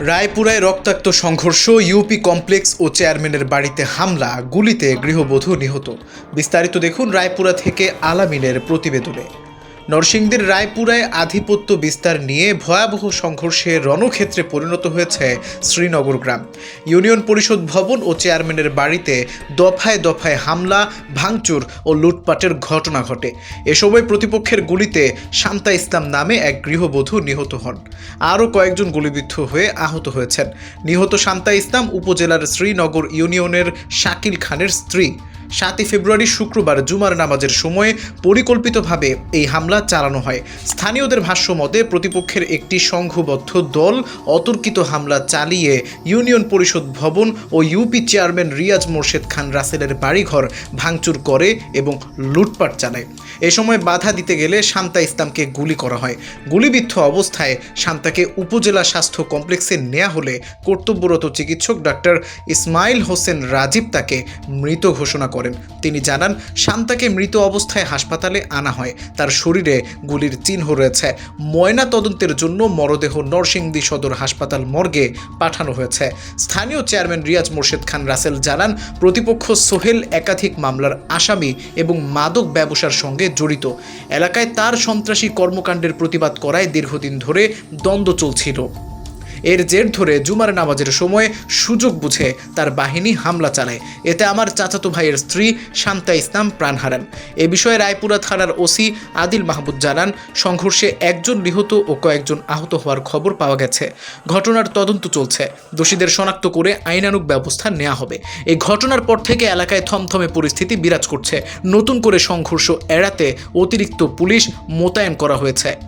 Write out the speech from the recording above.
রায়পুরায় রক্তাক্ত সংঘর্ষ, UP complex ও চেয়ারম্যানের বাড়িতে হামলা, গুলিতে গৃহবধূ নিহত। বিস্তারিত দেখুন রায়পুরা থেকে আলামিনের প্রতিবেদনে। নরসিংদীর রায়পুরায় আধিপত্য বিস্তার নিয়ে ভয়াবহ সংঘর্ষে রণক্ষেত্রে পরিণত হয়েছে শ্রীনগর গ্রাম। ইউনিয়ন পরিষদ ভবন ও চেয়ারম্যানের বাড়িতে দফায় দফায় হামলা, ভাঙচুর ও লুটপাটের ঘটনা ঘটে। এ সময় প্রতিপক্ষের গুলিতে শান্তা ইসলাম নামে এক গৃহবধূ নিহত হন। আরও কয়েকজন গুলিবিদ্ধ হয়ে আহত হয়েছেন। নিহত শান্তা ইসলাম উপজেলার শ্রীনগর ইউনিয়নের শাকিল খানের স্ত্রী। সাতই ফেব্রুয়ারি শুক্রবার জুমার নামাজের সময়ে পরিকল্পিতভাবে এই হামলা চালানো হয়। স্থানীয়দের ভাষ্য মতে, প্রতিপক্ষের একটি সংঘবদ্ধ দল অতর্কিত হামলা চালিয়ে ইউনিয়ন পরিষদ ভবন ও U P chairman Riaz Morshed Khan রাসেলের বাড়িঘর ভাঙচুর করে এবং লুটপাট চালায়। এ সময় বাধা দিতে গেলে শান্তা ইসলামকে গুলি করা হয়। গুলিবিদ্ধ অবস্থায় শান্তাকে উপজেলা স্বাস্থ্য কমপ্লেক্সে নেওয়া হলে কর্তব্যরত চিকিৎসক ডাক্তার ইসমাইল হোসেন রাজীব তাকে মৃত ঘোষণা করেন। তিনি জানান, শান্তাকে মৃত অবস্থায় হাসপাতালে আনা হয়। তার শরীরে গুলির চিহ্ন রয়েছে। ময়না তদন্তের জন্য মরদেহ নরসিংদী সদর হাসপাতাল মর্গে পাঠানো হয়েছে। স্থানীয় চেয়ারম্যান রিয়াজ মোর্শেদ খান রাসেল জানান, প্রতিপক্ষ সোহেল একাধিক মামলার আসামি এবং মাদক ব্যবসার সঙ্গে জড়িত। এলাকায় তার সন্ত্রাসী কর্মকাণ্ডের প্রতিবাদ করায় দীর্ঘদিন ধরে দ্বন্দ্ব চলছিল। এর জের ধরে জুমার নামাজের সময় সুযোগ বুঝে তার বাহিনী হামলা চালায়। এতে আমার চাচাতো ভাইয়ের স্ত্রী শান্তা ইসলাম প্রাণ হারান। এ বিষয়ে রায়পুরা থানার ওসি আদিল মাহমুদ জানান, সংঘর্ষে একজন নিহত ও কয়েকজন আহত হওয়ার খবর পাওয়া গেছে। ঘটনার তদন্ত চলছে। দোষীদের শনাক্ত করে আইনানুগ ব্যবস্থা নেওয়া হবে। এই ঘটনার পর থেকে এলাকায় থমথমে পরিস্থিতি বিরাজ করছে। নতুন করে সংঘর্ষ এড়াতে অতিরিক্ত পুলিশ মোতায়েন করা হয়েছে।